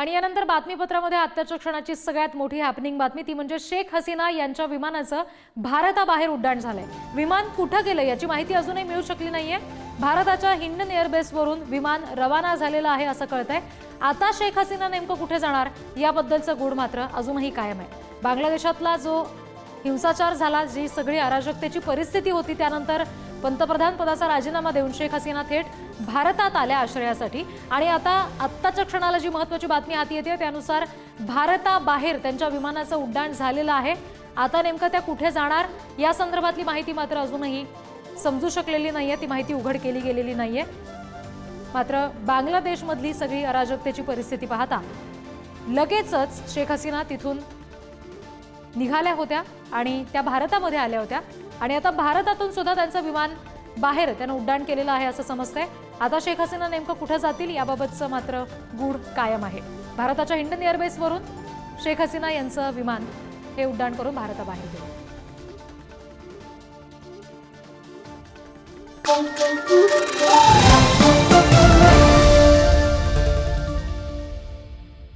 आणि यानंतर बातमीपत्रामध्ये आत्ताच्या क्षणाची सगळ्यात मोठी हॅपनिंग बातमी ती म्हणजे शेख हसीना यांच्या विमानाचं भारताबाहेर उड्डाण झालंय. विमान कुठं गेलं याची माहिती अजूनही मिळू शकली नाहीये. भारताच्या हिंडन एअरबेसवरून विमान रवाना झालेलं आहे असं कळतंय. आता शेख हसीना नेमकं कुठे जाणार? याबद्दलचं गूढ मात्र अजूनही कायम आहे. बांगलादेशातला जो हिंसाचार झाला जी सगळी अराजकतेची परिस्थिती होती त्यानंतर पंतप्रधान पदाचा राजीनामा देऊन शेख हसीना थेट भारतात आल्या आश्रयासाठी. आणि आता आत्ताच्या क्षणाला जी महत्वाची बातमी हाती येते त्यानुसार भारताबाहेर त्यांच्या विमानाचं उड्डाण झालेलं आहे. आता नेमकं त्या कुठे जाणार या संदर्भातली माहिती मात्र अजूनही समजू शकलेली नाहीये. ती माहिती उघड केली गेलेली नाहीये. मात्र बांगलादेशमधली सगळी अराजकतेची परिस्थिती पाहता लगेचच शेख हसीना तिथून निघाल्या होत्या आणि त्या भारतामध्ये आल्या होत्या. आणि आता भारतातून सुद्धा त्यांचं विमान बाहेर त्यानं उड्डाण केलेलं आहे असं समजतंय. आता शेख हसीना नेमकं कुठं जातील याबाबतचं मात्र गूढ कायम आहे. भारताच्या हिंडन एअरबेसवरून शेख हसीना यांचं विमान हे उड्डाण करून भारताबाहेर गेलं. Thank you.